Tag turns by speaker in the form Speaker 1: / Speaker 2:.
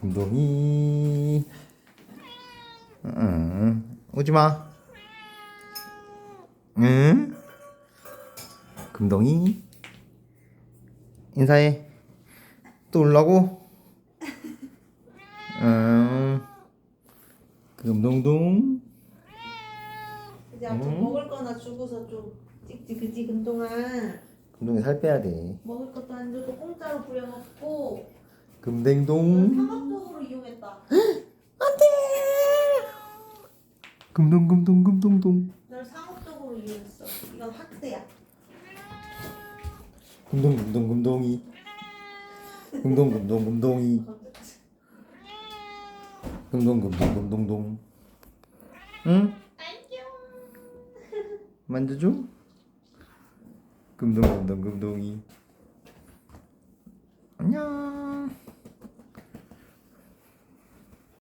Speaker 1: 금동이. 응. 오지마. 응? 금동이. 인사해. 또 올라고. 응. 금동동.
Speaker 2: 이제 좀 먹을 거나 주고서 좀 찍지 그지 금동아
Speaker 1: 금동이 살 빼야 돼.
Speaker 2: 먹을 것도 안 주고 공짜로 부려먹고
Speaker 1: 금댕동
Speaker 2: 상업적으로 이용했다
Speaker 1: 금동 금동 금동동.
Speaker 2: 널 상업적으로 이용했어. 이건 학대야.
Speaker 1: 금동 금동 금동이. 금동 금동 금동이. 금동 금동 금동동. 응? 만져줘? 금동 금동 금동이. 안녕